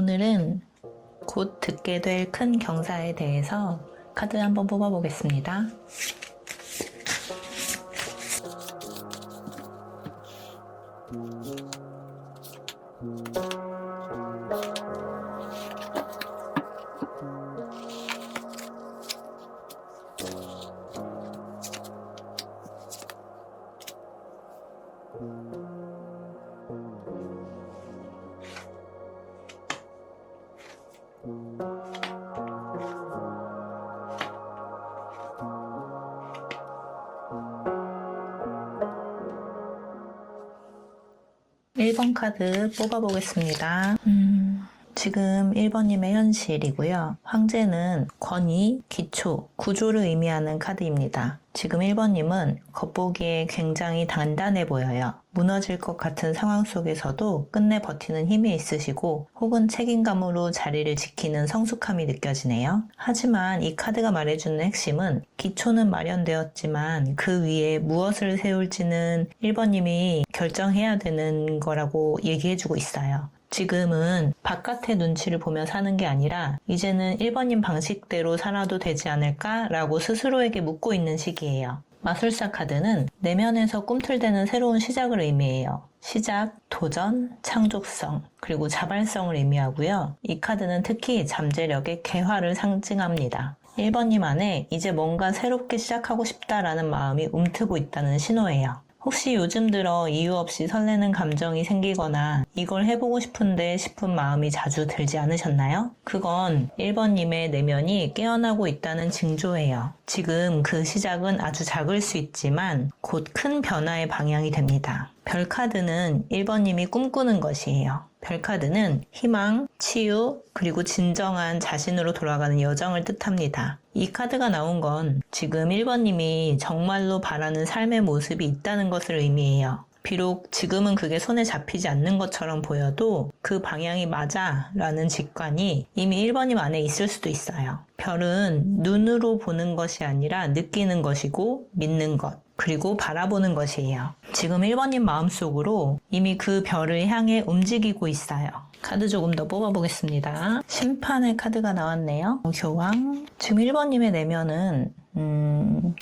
오늘은 곧 듣게 될 큰 경사에 대해서 카드 한번 뽑아보겠습니다. 일번 카드 뽑아보겠습니다. 음, 지금 1번님의 현실이고요. 황제는 권위, 기초, 구조를 의미하는 카드입니다. 지금 1번님은 겉보기에 굉장히 단단해 보여요. 무너질 것 같은 상황 속에서도 끝내 버티는 힘이 있으시고 혹은 책임감으로 자리를 지키는 성숙함이 느껴지네요. 하지만 이 카드가 말해주는 핵심은 기초는 마련되었지만 그 위에 무엇을 세울지는 1번님이 결정해야 되는 거라고 얘기해주고 있어요. 지금은 바깥의 눈치를 보며 사는 게 아니라 이제는 1번님 방식대로 살아도 되지 않을까라고 스스로에게 묻고 있는 시기예요. 마술사 카드는 내면에서 꿈틀대는 새로운 시작을 의미해요. 시작, 도전, 창조성, 그리고 자발성을 의미하고요. 이 카드는 특히 잠재력의 개화를 상징합니다. 1번님 안에 이제 뭔가 새롭게 시작하고 싶다라는 마음이 움트고 있다는 신호예요. 혹시 요즘 들어 이유 없이 설레는 감정이 생기거나 이걸 해보고 싶은데 싶은 마음이 자주 들지 않으셨나요? 그건 1번님의 내면이 깨어나고 있다는 징조예요. 지금 그 시작은 아주 작을 수 있지만 곧 큰 변화의 방향이 됩니다. 별 카드는 1번님이 꿈꾸는 것이에요. 별 카드는 희망, 치유, 그리고 진정한 자신으로 돌아가는 여정을 뜻합니다. 이 카드가 나온 건 지금 1번님이 정말로 바라는 삶의 모습이 있다는 것을 의미해요. 비록 지금은 그게 손에 잡히지 않는 것처럼 보여도 그 방향이 맞아 라는 직관이 이미 1번님 안에 있을 수도 있어요. 별은 눈으로 보는 것이 아니라 느끼는 것이고 믿는 것. 그리고 바라보는 것이에요. 지금 1번님 마음속으로 이미 그 별을 향해 움직이고 있어요. 카드 조금 더 뽑아보겠습니다. 심판의 카드가 나왔네요. 교황. 지금 1번님의 내면은, 음,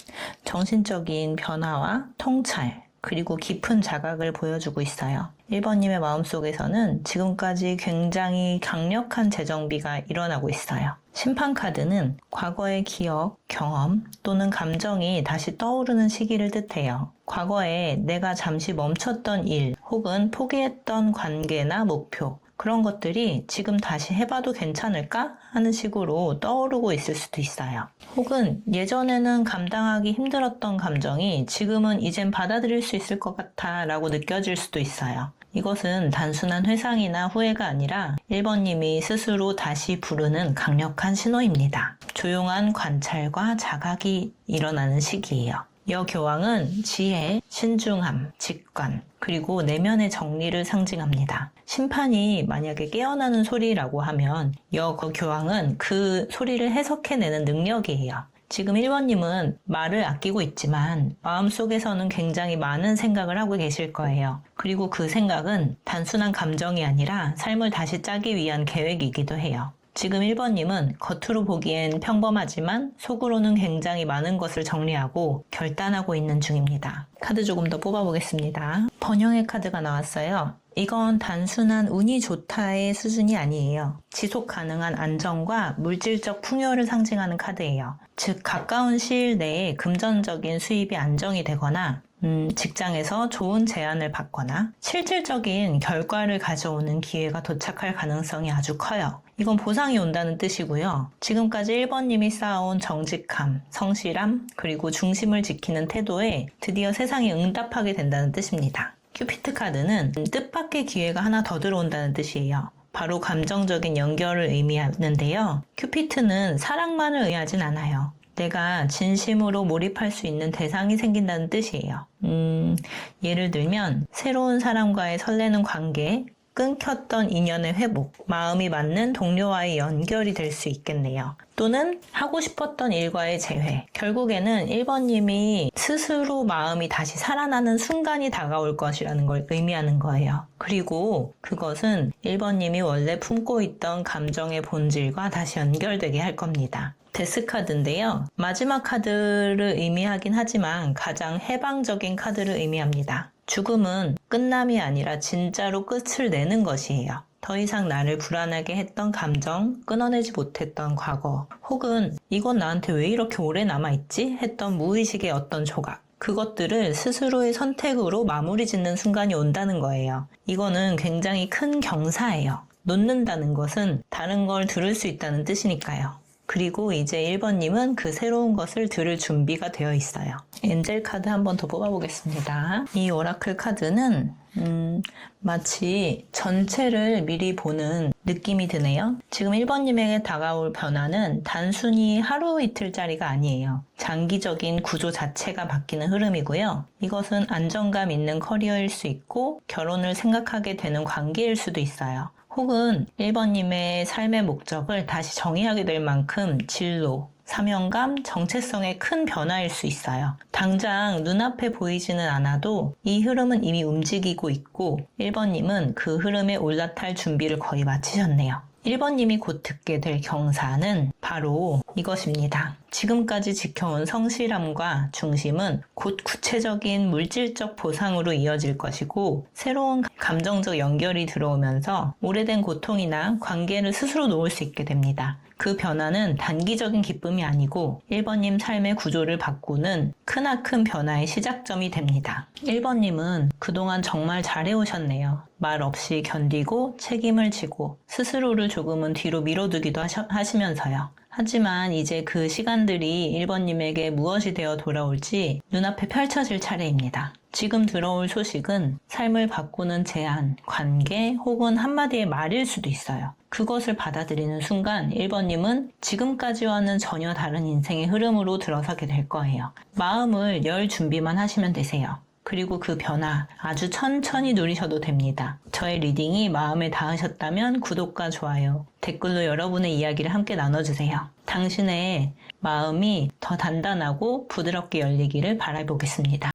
정신적인 변화와 통찰, 그리고 깊은 자각을 보여주고 있어요. 1번님의 마음속에서는 지금까지 굉장히 강력한 재정비가 일어나고 있어요. 심판 카드는 과거의 기억, 경험 또는 감정이 다시 떠오르는 시기를 뜻해요. 과거에 내가 잠시 멈췄던 일 혹은 포기했던 관계나 목표, 그런 것들이 지금 다시 해봐도 괜찮을까? 하는 식으로 떠오르고 있을 수도 있어요. 혹은 예전에는 감당하기 힘들었던 감정이 지금은 이젠 받아들일 수 있을 것 같아 라고 느껴질 수도 있어요. 이것은 단순한 회상이나 후회가 아니라 1번님이 스스로 다시 부르는 강력한 신호입니다. 조용한 관찰과 자각이 일어나는 시기예요. 여교황은 지혜, 신중함, 직관, 그리고 내면의 정리를 상징합니다. 심판이 만약에 깨어나는 소리라고 하면 여교황은 그 소리를 해석해내는 능력이에요. 지금 1번님은 말을 아끼고 있지만 마음속에서는 굉장히 많은 생각을 하고 계실 거예요. 그리고 그 생각은 단순한 감정이 아니라 삶을 다시 짜기 위한 계획이기도 해요. 지금 1번님은 겉으로 보기엔 평범하지만 속으로는 굉장히 많은 것을 정리하고 결단하고 있는 중입니다. 카드 조금 더 뽑아보겠습니다. 번영의 카드가 나왔어요. 이건 단순한 운이 좋다의 수준이 아니에요. 지속 가능한 안정과 물질적 풍요를 상징하는 카드예요. 즉, 가까운 시일 내에 금전적인 수입이 안정이 되거나 음, 직장에서 좋은 제안을 받거나 실질적인 결과를 가져오는 기회가 도착할 가능성이 아주 커요. 이건 보상이 온다는 뜻이고요. 지금까지 1번님이 쌓아온 정직함, 성실함, 그리고 중심을 지키는 태도에 드디어 세상이 응답하게 된다는 뜻입니다. 큐피트 카드는 뜻밖의 기회가 하나 더 들어온다는 뜻이에요. 바로 감정적인 연결을 의미하는데요. 큐피트는 사랑만을 의미하진 않아요. 내가 진심으로 몰입할 수 있는 대상이 생긴다는 뜻이에요. 음, 예를 들면, 새로운 사람과의 설레는 관계, 끊겼던 인연의 회복, 마음이 맞는 동료와의 연결이 될 수 있겠네요. 또는 하고 싶었던 일과의 재회. 결국에는 1번님이 스스로 마음이 다시 살아나는 순간이 다가올 것이라는 걸 의미하는 거예요. 그리고 그것은 1번님이 원래 품고 있던 감정의 본질과 다시 연결되게 할 겁니다. 데스 카드인데요. 마지막 카드를 의미하긴 하지만 가장 해방적인 카드를 의미합니다. 죽음은 끝남이 아니라 진짜로 끝을 내는 것이에요. 더 이상 나를 불안하게 했던 감정, 끊어내지 못했던 과거, 혹은 이건 나한테 왜 이렇게 오래 남아있지? 했던 무의식의 어떤 조각. 그것들을 스스로의 선택으로 마무리 짓는 순간이 온다는 거예요. 이거는 굉장히 큰 경사예요. 놓는다는 것은 다른 걸 들을 수 있다는 뜻이니까요. 그리고 이제 1번님은 그 새로운 것을 들을 준비가 되어 있어요. 엔젤 카드 한 번 더 뽑아보겠습니다. 이 오라클 카드는 음, 마치 전체를 미리 보는 느낌이 드네요. 지금 1번님에게 다가올 변화는 단순히 하루 이틀짜리가 아니에요. 장기적인 구조 자체가 바뀌는 흐름이고요. 이것은 안정감 있는 커리어일 수 있고 결혼을 생각하게 되는 관계일 수도 있어요. 혹은 1번님의 삶의 목적을 다시 정의하게 될 만큼 진로, 사명감, 정체성의 큰 변화일 수 있어요. 당장 눈앞에 보이지는 않아도 이 흐름은 이미 움직이고 있고 1번님은 그 흐름에 올라탈 준비를 거의 마치셨네요. 1번님이 곧 듣게 될 경사는 바로 이것입니다. 지금까지 지켜온 성실함과 중심은 곧 구체적인 물질적 보상으로 이어질 것이고 새로운 감정적 연결이 들어오면서 오래된 고통이나 관계를 스스로 놓을 수 있게 됩니다. 그 변화는 단기적인 기쁨이 아니고 1번님 삶의 구조를 바꾸는 크나큰 변화의 시작점이 됩니다. 1번님은 그동안 정말 잘해오셨네요. 말 없이 견디고 책임을 지고 스스로를 조금은 뒤로 밀어두기도 하셔, 하시 면서요. 하지만 이제 그 시간들이 1번님에게 무엇이 되어 돌아올지 눈앞에 펼쳐질 차례입니다. 지금 들어올 소식은 삶을 바꾸는 제안, 관계 혹은 한마디의 말일 수도 있어요. 그것을 받아들이는 순간 1번님은 지금까지와는 전혀 다른 인생의 흐름으로 들어서게 될 거예요. 마음을 열 준비만 하시면 되세요. 그리고 그 변화 아주 천천히 누리셔도 됩니다. 저의 리딩이 마음에 닿으셨다면 구독과 좋아요, 댓글로 여러분의 이야기를 함께 나눠주세요. 당신의 마음이 더 단단하고 부드럽게 열리기를 바라보겠습니다.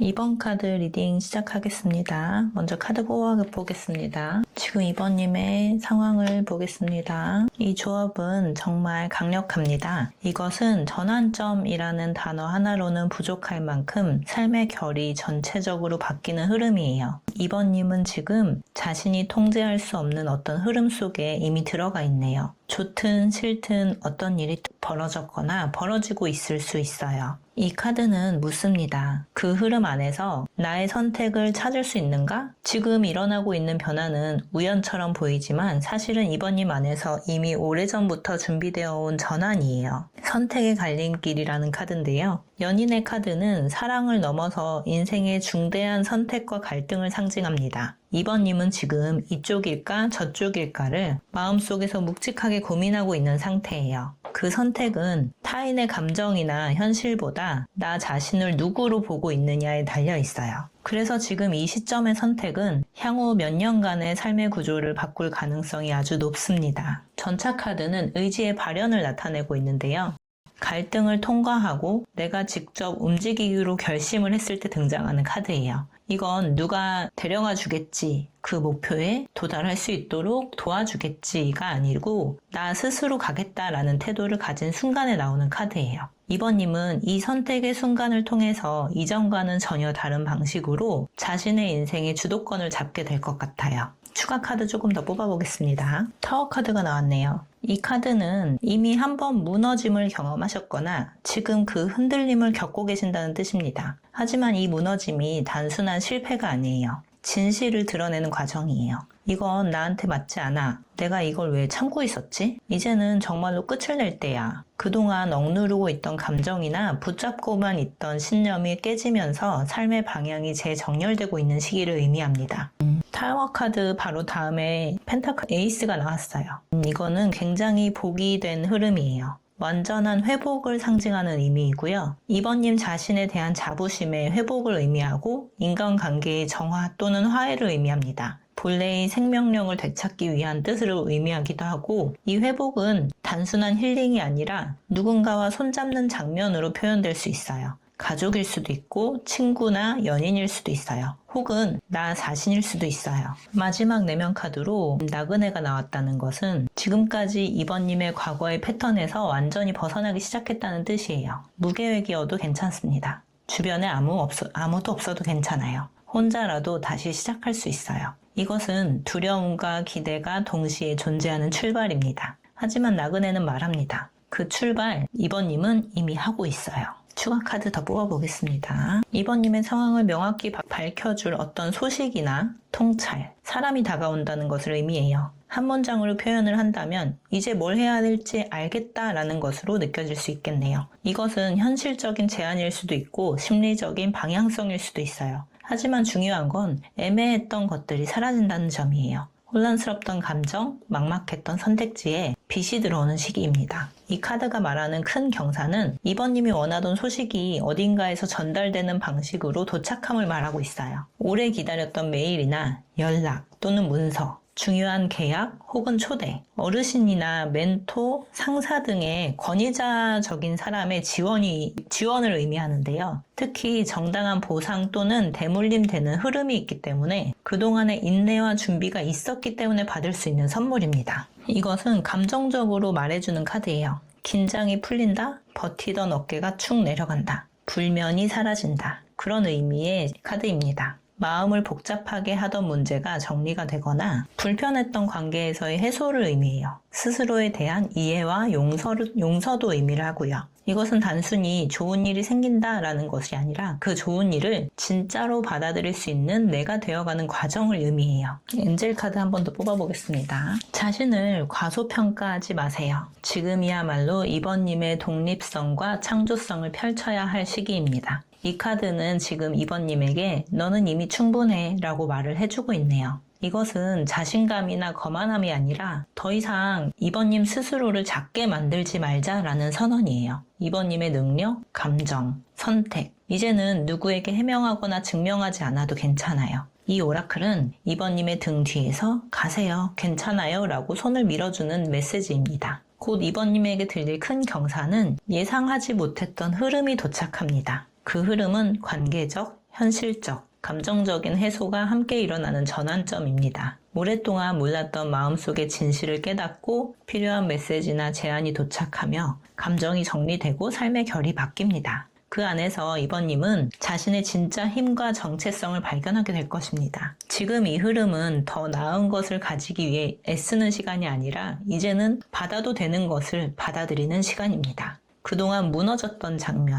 2번 카드 리딩 시작하겠습니다. 먼저 카드 뽑아 보겠습니다. 지금 2번님의 상황을 보겠습니다. 이 조합은 정말 강력합니다. 이것은 전환점이라는 단어 하나로는 부족할 만큼 삶의 결이 전체적으로 바뀌는 흐름이에요. 2번님은 지금 자신이 통제할 수 없는 어떤 흐름 속에 이미 들어가 있네요. 좋든 싫든 어떤 일이 벌어졌거나 벌어지고 있을 수 있어요. 이 카드는 묻습니다. 그 흐름 안에서 나의 선택을 찾을 수 있는가? 지금 일어나고 있는 변화는 우연처럼 보이지만 사실은 이번님 안에서 이미 오래전부터 준비되어 온 전환이에요. 선택의 갈림길이라는 카드인데요. 연인의 카드는 사랑을 넘어서 인생의 중대한 선택과 갈등을 상징합니다. 2번님은 지금 이쪽일까 저쪽일까를 마음속에서 묵직하게 고민하고 있는 상태예요. 그 선택은 타인의 감정이나 현실보다 나 자신을 누구로 보고 있느냐에 달려 있어요. 그래서 지금 이 시점의 선택은 향후 몇 년간의 삶의 구조를 바꿀 가능성이 아주 높습니다. 전차 카드는 의지의 발현을 나타내고 있는데요. 갈등을 통과하고 내가 직접 움직이기로 결심을 했을 때 등장하는 카드예요. 이건 누가 데려가 주겠지, 그 목표에 도달할 수 있도록 도와주겠지가 아니고 나 스스로 가겠다라는 태도를 가진 순간에 나오는 카드예요. 이번님은 이 선택의 순간을 통해서 이전과는 전혀 다른 방식으로 자신의 인생의 주도권을 잡게 될 것 같아요. 추가 카드 조금 더 뽑아보겠습니다. 타워 카드가 나왔네요. 이 카드는 이미 한 번 무너짐을 경험하셨거나 지금 그 흔들림을 겪고 계신다는 뜻입니다. 하지만 이 무너짐이 단순한 실패가 아니에요. 진실을 드러내는 과정이에요. 이건 나한테 맞지 않아. 내가 이걸 왜 참고 있었지? 이제는 정말로 끝을 낼 때야. 그동안 억누르고 있던 감정이나 붙잡고만 있던 신념이 깨지면서 삶의 방향이 재정렬되고 있는 시기를 의미합니다. 타워 카드 바로 다음에 펜타클 에이스가 나왔어요. 음, 이거는 굉장히 복이 된 흐름이에요. 완전한 회복을 상징하는 의미이고요. 2번님 자신에 대한 자부심의 회복을 의미하고 인간관계의 정화 또는 화해를 의미합니다. 본래의 생명력을 되찾기 위한 뜻을 의미하기도 하고 이 회복은 단순한 힐링이 아니라 누군가와 손잡는 장면으로 표현될 수 있어요. 가족일 수도 있고 친구나 연인일 수도 있어요. 혹은 나 자신일 수도 있어요. 마지막 내면 카드로 나그네가 나왔다는 것은 지금까지 이번님의 과거의 패턴에서 완전히 벗어나기 시작했다는 뜻이에요. 무계획이어도 괜찮습니다. 주변에 아무 없, 아무도 없어도 괜찮아요. 혼자라도 다시 시작할 수 있어요. 이것은 두려움과 기대가 동시에 존재하는 출발입니다. 하지만 나그네는 말합니다. 그 출발, 이번님은 이미 하고 있어요. 추가 카드 더 뽑아보겠습니다. 이번님의 상황을 명확히 바- 밝혀줄 어떤 소식이나 통찰, 사람이 다가온다는 것을 의미해요. 한 문장으로 표현을 한다면 이제 뭘 해야 될지 알겠다라는 것으로 느껴질 수 있겠네요. 이것은 현실적인 제안일 수도 있고 심리적인 방향성일 수도 있어요. 하지만 중요한 건 애매했던 것들이 사라진다는 점이에요. 혼란스럽던 감정, 막막했던 선택지에 빛이 들어오는 시기입니다. 이 카드가 말하는 큰 경사는 이번님이 원하던 소식이 어딘가에서 전달되는 방식으로 도착함을 말하고 있어요. 오래 기다렸던 메일이나 연락 또는 문서, 중요한 계약 혹은 초대, 어르신이나 멘토, 상사 등의 권위자적인 사람의 지원이, 지원을 의미하는데요. 특히 정당한 보상 또는 대물림 되는 흐름이 있기 때문에 그동안의 인내와 준비가 있었기 때문에 받을 수 있는 선물입니다. 이것은 감정적으로 말해주는 카드예요. 긴장이 풀린다, 버티던 어깨가 축 내려간다, 불면이 사라진다. 그런 의미의 카드입니다. 마음을 복잡하게 하던 문제가 정리가 되거나 불편했던 관계에서의 해소를 의미해요. 스스로에 대한 이해와 용서를, 용서도 의미를 하고요. 이것은 단순히 좋은 일이 생긴다라는 것이 아니라 그 좋은 일을 진짜로 받아들일 수 있는 내가 되어가는 과정을 의미해요. 엔젤 카드 한 번 더 뽑아보겠습니다. 자신을 과소평가하지 마세요. 지금이야말로 이번님의 독립성과 창조성을 펼쳐야 할 시기입니다. 이 카드는 지금 이번님에게 너는 이미 충분해 라고 말을 해주고 있네요. 이것은 자신감이나 거만함이 아니라 더 이상 이번님 스스로를 작게 만들지 말자라는 선언이에요. 이번님의 능력, 감정, 선택. 이제는 누구에게 해명하거나 증명하지 않아도 괜찮아요. 이 오라클은 이번님의 등 뒤에서 가세요, 괜찮아요 라고 손을 밀어주는 메시지입니다. 곧 이번님에게 들릴 큰 경사는 예상하지 못했던 흐름이 도착합니다. 그 흐름은 관계적, 현실적, 감정적인 해소가 함께 일어나는 전환점입니다. 오랫동안 몰랐던 마음속의 진실을 깨닫고 필요한 메시지나 제안이 도착하며 감정이 정리되고 삶의 결이 바뀝니다. 그 안에서 이번님은 자신의 진짜 힘과 정체성을 발견하게 될 것입니다. 지금 이 흐름은 더 나은 것을 가지기 위해 애쓰는 시간이 아니라 이제는 받아도 되는 것을 받아들이는 시간입니다. 그동안 무너졌던 장면,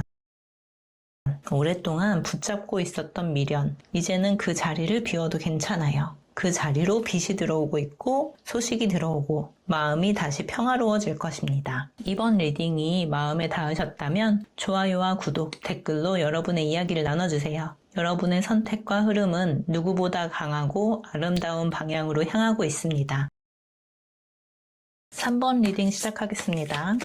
오랫동안 붙잡고 있었던 미련, 이제는 그 자리를 비워도 괜찮아요. 그 자리로 빛이 들어오고 있고 소식이 들어오고 마음이 다시 평화로워질 것입니다. 이번 리딩이 마음에 닿으셨다면 좋아요와 구독, 댓글로 여러분의 이야기를 나눠주세요. 여러분의 선택과 흐름은 누구보다 강하고 아름다운 방향으로 향하고 있습니다. 3번 리딩 시작하겠습니다.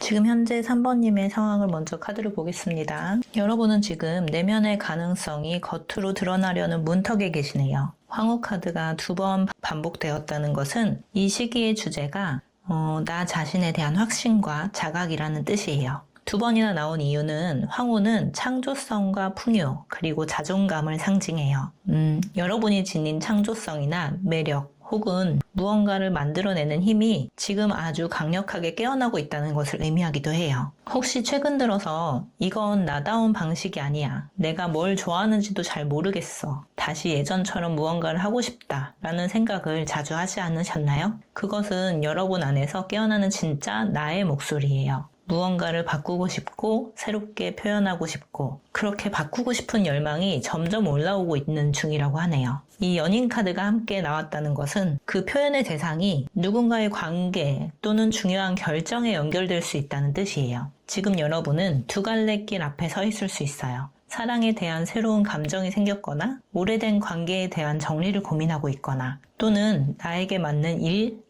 지금 현재 3번님의 상황을 먼저 카드를 보겠습니다. 여러분은 지금 내면의 가능성이 겉으로 드러나려는 문턱에 계시네요. 황후 카드가 두 번 반복되었다는 것은 이 시기의 주제가 어, 나 자신에 대한 확신과 자각이라는 뜻이에요. 두 번이나 나온 이유는 황후는 창조성과 풍요 그리고 자존감을 상징해요. 음, 여러분이 지닌 창조성이나 매력 혹은 무언가를 만들어내는 힘이 지금 아주 강력하게 깨어나고 있다는 것을 의미하기도 해요. 혹시 최근 들어서 이건 나다운 방식이 아니야. 내가 뭘 좋아하는지도 잘 모르겠어. 다시 예전처럼 무언가를 하고 싶다. 라는 생각을 자주 하지 않으셨나요? 그것은 여러분 안에서 깨어나는 진짜 나의 목소리예요. 무언가를 바꾸고 싶고 새롭게 표현하고 싶고 그렇게 바꾸고 싶은 열망이 점점 올라오고 있는 중이라고 하네요. 이 연인 카드가 함께 나왔다는 것은 그 표현의 대상이 누군가의 관계 또는 중요한 결정에 연결될 수 있다는 뜻이에요. 지금 여러분은 두 갈래 길 앞에 서 있을 수 있어요. 사랑에 대한 새로운 감정이 생겼거나 오래된 관계에 대한 정리를 고민하고 있거나 또는 나에게 맞는 일,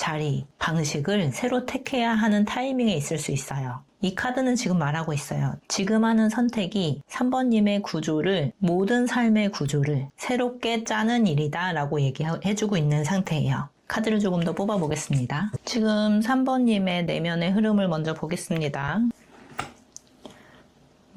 자리, 방식을 새로 택해야 하는 타이밍에 있을 수 있어요. 이 카드는 지금 말하고 있어요. 지금 하는 선택이 3번님의 구조를, 모든 삶의 구조를 새롭게 짜는 일이다 라고 얘기해주고 있는 상태예요. 카드를 조금 더 뽑아보겠습니다. 지금 3번님의 내면의 흐름을 먼저 보겠습니다.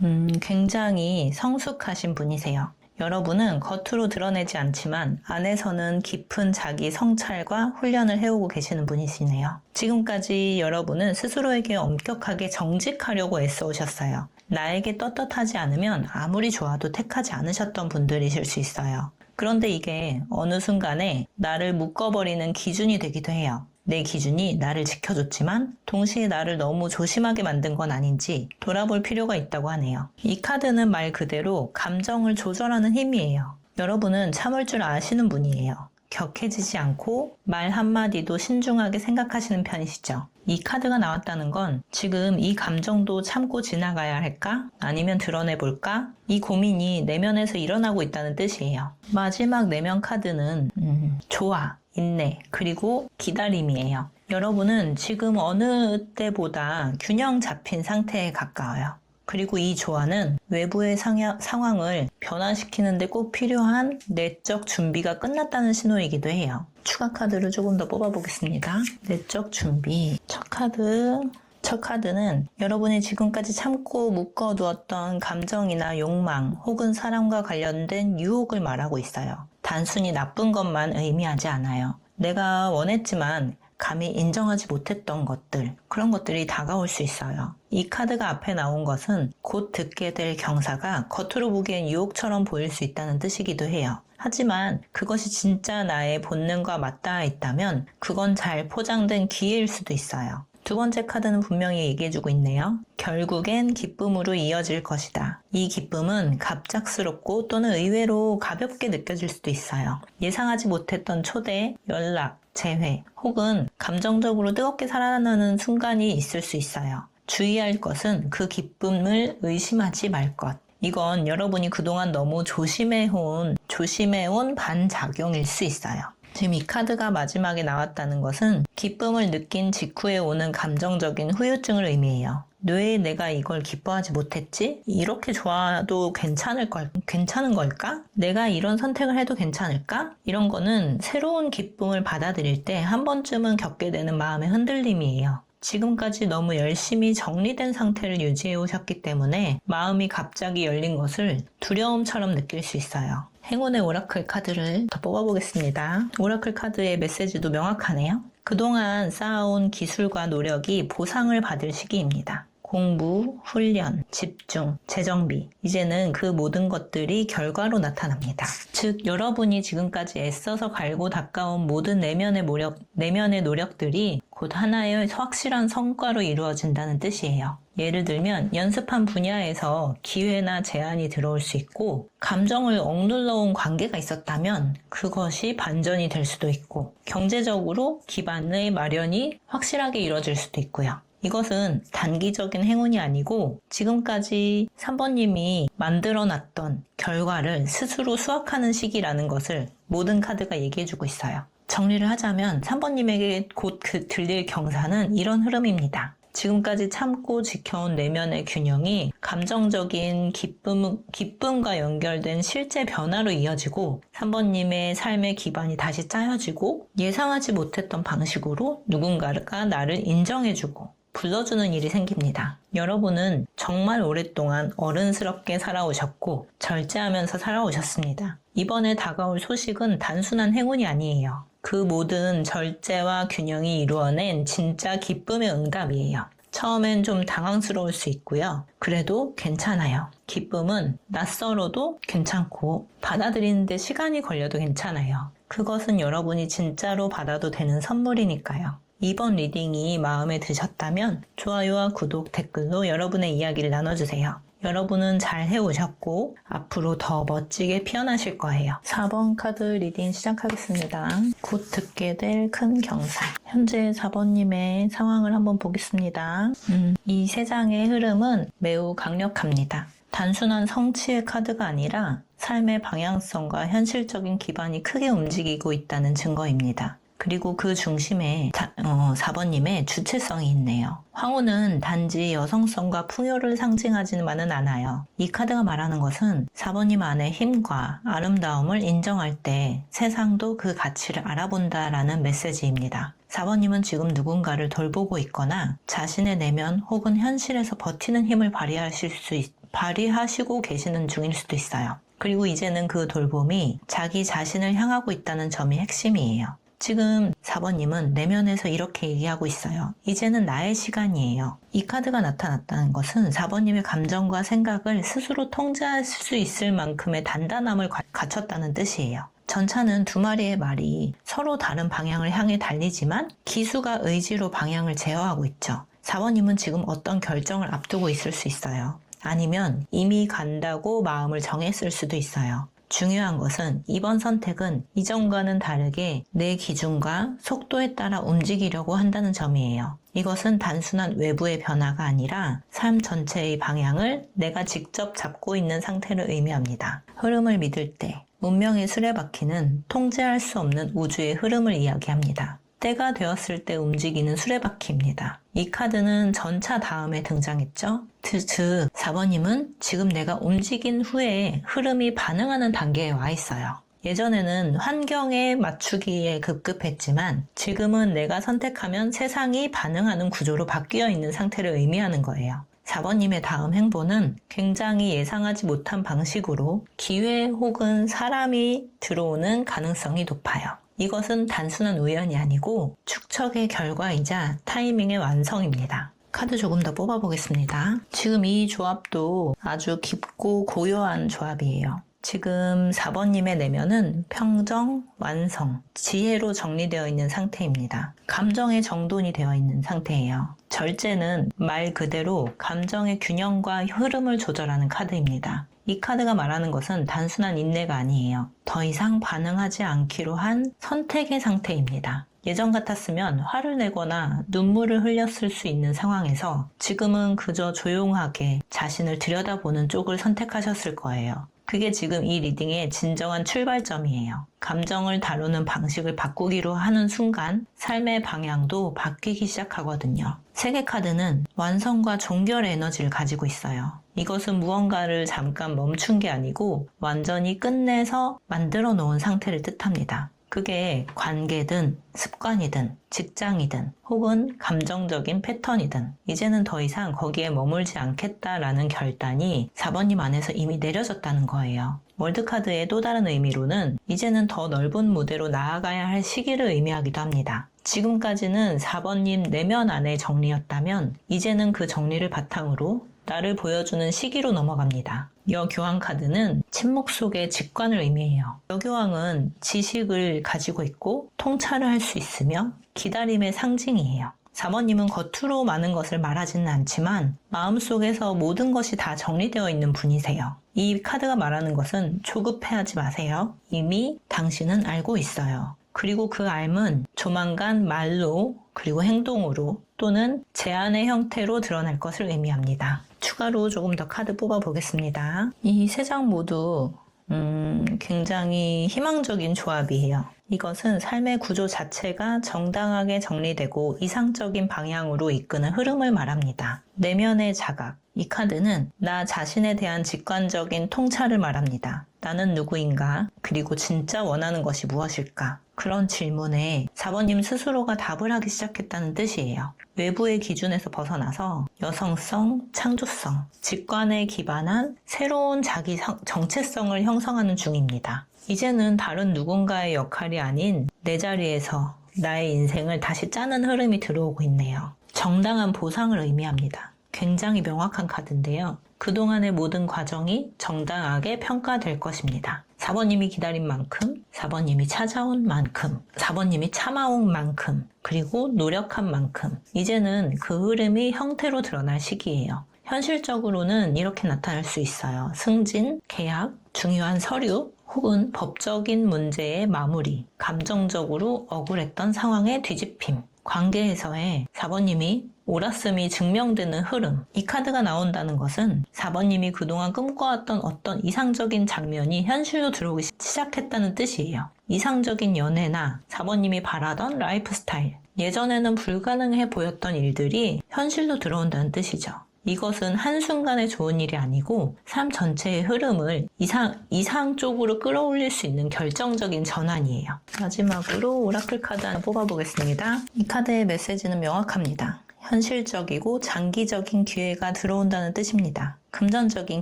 음, 굉장히 성숙하신 분이세요. 여러분은 겉으로 드러내지 않지만 안에서는 깊은 자기 성찰과 훈련을 해오고 계시는 분이시네요. 지금까지 여러분은 스스로에게 엄격하게 정직하려고 애써오셨어요. 나에게 떳떳하지 않으면 아무리 좋아도 택하지 않으셨던 분들이실 수 있어요. 그런데 이게 어느 순간에 나를 묶어버리는 기준이 되기도 해요. 내 기준이 나를 지켜줬지만 동시에 나를 너무 조심하게 만든 건 아닌지 돌아볼 필요가 있다고 하네요. 이 카드는 말 그대로 감정을 조절하는 힘이에요. 여러분은 참을 줄 아시는 분이에요. 격해지지 않고 말 한마디도 신중하게 생각하시는 편이시죠. 이 카드가 나왔다는 건 지금 이 감정도 참고 지나가야 할까? 아니면 드러내 볼까? 이 고민이 내면에서 일어나고 있다는 뜻이에요. 마지막 내면 카드는 음, 좋아, 인내, 그리고 기다림이에요. 여러분은 지금 어느 때보다 균형 잡힌 상태에 가까워요. 그리고 이 조화는 외부의 상야, 상황을 변화시키는데 꼭 필요한 내적 준비가 끝났다는 신호이기도 해요. 추가 카드를 조금 더 뽑아보겠습니다. 내적 준비. 첫 카드. 첫 카드는 여러분이 지금까지 참고 묶어두었던 감정이나 욕망 혹은 사랑과 관련된 유혹을 말하고 있어요. 단순히 나쁜 것만 의미하지 않아요. 내가 원했지만 감히 인정하지 못했던 것들, 그런 것들이 다가올 수 있어요. 이 카드가 앞에 나온 것은 곧 듣게 될 경사가 겉으로 보기엔 유혹처럼 보일 수 있다는 뜻이기도 해요. 하지만 그것이 진짜 나의 본능과 맞닿아 있다면 그건 잘 포장된 기회일 수도 있어요. 두 번째 카드는 분명히 얘기해주고 있네요. 결국엔 기쁨으로 이어질 것이다. 이 기쁨은 갑작스럽고 또는 의외로 가볍게 느껴질 수도 있어요. 예상하지 못했던 초대, 연락, 재회, 혹은 감정적으로 뜨겁게 살아나는 순간이 있을 수 있어요. 주의할 것은 그 기쁨을 의심하지 말 것. 이건 여러분이 그동안 너무 조심해온, 조심해온 반작용일 수 있어요. 지금 이 카드가 마지막에 나왔다는 것은 기쁨을 느낀 직후에 오는 감정적인 후유증을 의미해요. 왜 내가 이걸 기뻐하지 못했지? 이렇게 좋아도 괜찮을 걸, 괜찮은 걸까? 내가 이런 선택을 해도 괜찮을까? 이런 거는 새로운 기쁨을 받아들일 때 한 번쯤은 겪게 되는 마음의 흔들림이에요. 지금까지 너무 열심히 정리된 상태를 유지해 오셨기 때문에 마음이 갑자기 열린 것을 두려움처럼 느낄 수 있어요. 행운의 오라클 카드를 더 뽑아보겠습니다. 오라클 카드의 메시지도 명확하네요. 그동안 쌓아온 기술과 노력이 보상을 받을 시기입니다. 공부, 훈련, 집중, 재정비. 이제는 그 모든 것들이 결과로 나타납니다. 즉, 여러분이 지금까지 애써서 갈고 닦아온 모든 내면의 노력, 내면의 노력들이 곧 하나의 확실한 성과로 이루어진다는 뜻이에요. 예를 들면 연습한 분야에서 기회나 제한이 들어올 수 있고 감정을 억눌러온 관계가 있었다면 그것이 반전이 될 수도 있고 경제적으로 기반의 마련이 확실하게 이루어질 수도 있고요. 이것은 단기적인 행운이 아니고 지금까지 3번님이 만들어 놨던 결과를 스스로 수확하는 시기라는 것을 모든 카드가 얘기해주고 있어요. 정리를 하자면 3번님에게 곧 그 들릴 경사는 이런 흐름입니다. 지금까지 참고 지켜온 내면의 균형이 감정적인 기쁨, 기쁨과 연결된 실제 변화로 이어지고 3번님의 삶의 기반이 다시 짜여지고 예상하지 못했던 방식으로 누군가가 나를 인정해주고 불러주는 일이 생깁니다. 여러분은 정말 오랫동안 어른스럽게 살아오셨고 절제하면서 살아오셨습니다. 이번에 다가올 소식은 단순한 행운이 아니에요. 그 모든 절제와 균형이 이루어낸 진짜 기쁨의 응답이에요. 처음엔 좀 당황스러울 수 있고요. 그래도 괜찮아요. 기쁨은 낯설어도 괜찮고 받아들이는데 시간이 걸려도 괜찮아요. 그것은 여러분이 진짜로 받아도 되는 선물이니까요. 이번 리딩이 마음에 드셨다면 좋아요와 구독, 댓글로 여러분의 이야기를 나눠주세요. 여러분은 잘 해오셨고 앞으로 더 멋지게 피어나실 거예요. 4번 카드 리딩 시작하겠습니다. 곧 듣게 될 큰 경사. 현재 4번님의 상황을 한번 보겠습니다. 음, 이세 장의 흐름은 매우 강력합니다. 단순한 성취의 카드가 아니라 삶의 방향성과 현실적인 기반이 크게 움직이고 있다는 증거입니다. 그리고 그 중심에 자- 어, 4번님의 주체성이 있네요. 황후는 단지 여성성과 풍요를 상징하지만은 않아요. 이 카드가 말하는 것은 4번님 안의 힘과 아름다움을 인정할 때 세상도 그 가치를 알아본다라는 메시지입니다. 4번님은 지금 누군가를 돌보고 있거나 자신의 내면 혹은 현실에서 버티는 힘을 발휘하실 수 있, 발휘하시고 계시는 중일 수도 있어요. 그리고 이제는 그 돌봄이 자기 자신을 향하고 있다는 점이 핵심이에요. 지금 4번님은 내면에서 이렇게 얘기하고 있어요. 이제는 나의 시간이에요. 이 카드가 나타났다는 것은 4번님의 감정과 생각을 스스로 통제할 수 있을 만큼의 단단함을 가- 갖췄다는 뜻이에요. 전차는 두 마리의 말이 서로 다른 방향을 향해 달리지만 기수가 의지로 방향을 제어하고 있죠. 4번님은 지금 어떤 결정을 앞두고 있을 수 있어요. 아니면 이미 간다고 마음을 정했을 수도 있어요. 중요한 것은 이번 선택은 이전과는 다르게 내 기준과 속도에 따라 움직이려고 한다는 점이에요. 이것은 단순한 외부의 변화가 아니라 삶 전체의 방향을 내가 직접 잡고 있는 상태를 의미합니다. 흐름을 믿을 때 문명의 수레바퀴는 통제할 수 없는 우주의 흐름을 이야기합니다. 때가 되었을 때 움직이는 수레바퀴입니다. 이 카드는 전차 다음에 등장했죠. 즉, 즉 4번님은 지금 내가 움직인 후에 흐름이 반응하는 단계에 와 있어요. 예전에는 환경에 맞추기에 급급했지만 지금은 내가 선택하면 세상이 반응하는 구조로 바뀌어 있는 상태를 의미하는 거예요. 4번님의 다음 행보는 굉장히 예상하지 못한 방식으로 기회 혹은 사람이 들어오는 가능성이 높아요. 이것은 단순한 우연이 아니고 축척의 결과이자 타이밍의 완성입니다. 카드 조금 더 뽑아보겠습니다. 지금 이 조합도 아주 깊고 고요한 조합이에요. 지금 4번님의 내면은 평정, 완성, 지혜로 정리되어 있는 상태입니다. 감정의 정돈이 되어 있는 상태예요. 절제는 말 그대로 감정의 균형과 흐름을 조절하는 카드입니다. 이 카드가 말하는 것은 단순한 인내가 아니에요. 더 이상 반응하지 않기로 한 선택의 상태입니다. 예전 같았으면 화를 내거나 눈물을 흘렸을 수 있는 상황에서 지금은 그저 조용하게 자신을 들여다보는 쪽을 선택하셨을 거예요. 그게 지금 이 리딩의 진정한 출발점이에요. 감정을 다루는 방식을 바꾸기로 하는 순간 삶의 방향도 바뀌기 시작하거든요. 세계 카드는 완성과 종결의 에너지를 가지고 있어요. 이것은 무언가를 잠깐 멈춘 게 아니고 완전히 끝내서 만들어 놓은 상태를 뜻합니다. 그게 관계든 습관이든 직장이든 혹은 감정적인 패턴이든 이제는 더 이상 거기에 머물지 않겠다라는 결단이 4번님 안에서 이미 내려졌다는 거예요. 월드카드의 또 다른 의미로는 이제는 더 넓은 무대로 나아가야 할 시기를 의미하기도 합니다. 지금까지는 4번님 내면 안의 정리였다면 이제는 그 정리를 바탕으로 나를 보여주는 시기로 넘어갑니다. 여교황 카드는 침묵 속의 직관을 의미해요. 여교황은 지식을 가지고 있고 통찰을 할 수 있으며 기다림의 상징이에요. 4번님은 겉으로 많은 것을 말하지는 않지만 마음속에서 모든 것이 다 정리되어 있는 분이세요. 이 카드가 말하는 것은 조급해하지 마세요. 이미 당신은 알고 있어요. 그리고 그 알은 조만간 말로 그리고 행동으로 또는 제안의 형태로 드러날 것을 의미합니다. 추가로 조금 더 카드 뽑아 보겠습니다. 이 세 장 모두 음, 굉장히 희망적인 조합이에요. 이것은 삶의 구조 자체가 정당하게 정리되고 이상적인 방향으로 이끄는 흐름을 말합니다. 내면의 자각. 이 카드는 나 자신에 대한 직관적인 통찰을 말합니다. 나는 누구인가? 그리고 진짜 원하는 것이 무엇일까? 그런 질문에 4번님 스스로가 답을 하기 시작했다는 뜻이에요. 외부의 기준에서 벗어나서 여성성, 창조성, 직관에 기반한 새로운 자기 성- 정체성을 형성하는 중입니다. 이제는 다른 누군가의 역할이 아닌 내 자리에서 나의 인생을 다시 짜는 흐름이 들어오고 있네요. 정당한 보상을 의미합니다. 굉장히 명확한 카드인데요. 그동안의 모든 과정이 정당하게 평가될 것입니다. 4번님이 기다린 만큼, 4번님이 찾아온 만큼, 4번님이 참아온 만큼, 그리고 노력한 만큼, 이제는 그 흐름이 형태로 드러날 시기예요. 현실적으로는 이렇게 나타날 수 있어요. 승진, 계약, 중요한 서류, 혹은 법적인 문제의 마무리, 감정적으로 억울했던 상황의 뒤집힘, 관계에서의 4번님이 옳았음이 증명되는 흐름. 이 카드가 나온다는 것은 4번님이 그동안 꿈꿔왔던 어떤 이상적인 장면이 현실로 들어오기 시- 시작했다는 뜻이에요. 이상적인 연애나 4번님이 바라던 라이프 스타일, 예전에는 불가능해 보였던 일들이 현실로 들어온다는 뜻이죠. 이것은 한순간에 좋은 일이 아니고 삶 전체의 흐름을 이상, 이상 쪽으로 끌어올릴 수 있는 결정적인 전환이에요. 마지막으로 오라클 카드 하나 뽑아보겠습니다. 이 카드의 메시지는 명확합니다. 현실적이고 장기적인 기회가 들어온다는 뜻입니다. 금전적인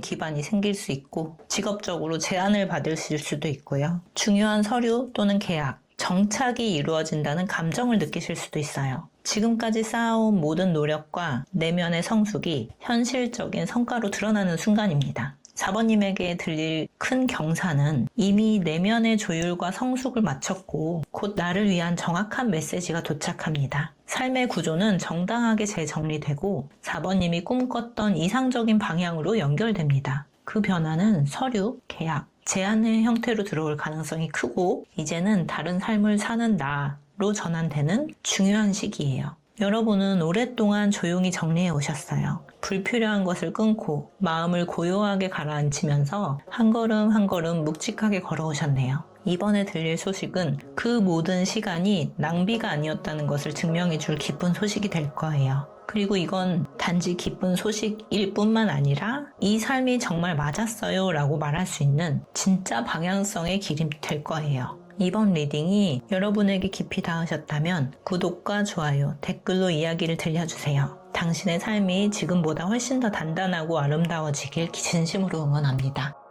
기반이 생길 수 있고 직업적으로 제안을 받으실 수도 있고요. 중요한 서류 또는 계약, 정착이 이루어진다는 감정을 느끼실 수도 있어요. 지금까지 쌓아온 모든 노력과 내면의 성숙이 현실적인 성과로 드러나는 순간입니다. 4번님에게 들릴 큰 경사는 이미 내면의 조율과 성숙을 마쳤고 곧 나를 위한 정확한 메시지가 도착합니다. 삶의 구조는 정당하게 재정리되고 4번님이 꿈꿨던 이상적인 방향으로 연결됩니다. 그 변화는 서류, 계약, 제안의 형태로 들어올 가능성이 크고 이제는 다른 삶을 사는 나 로 전환되는 중요한 시기예요. 여러분은 오랫동안 조용히 정리해 오셨어요. 불필요한 것을 끊고 마음을 고요하게 가라앉히면서 한 걸음 한 걸음 묵직하게 걸어오셨네요. 이번에 들릴 소식은 그 모든 시간이 낭비가 아니었다는 것을 증명해 줄 기쁜 소식이 될 거예요. 그리고 이건 단지 기쁜 소식일 뿐만 아니라 이 삶이 정말 맞았어요 라고 말할 수 있는 진짜 방향성의 길이 될 거예요. 이번 리딩이 여러분에게 깊이 닿으셨다면 구독과 좋아요, 댓글로 이야기를 들려주세요. 당신의 삶이 지금보다 훨씬 더 단단하고 아름다워지길 진심으로 응원합니다.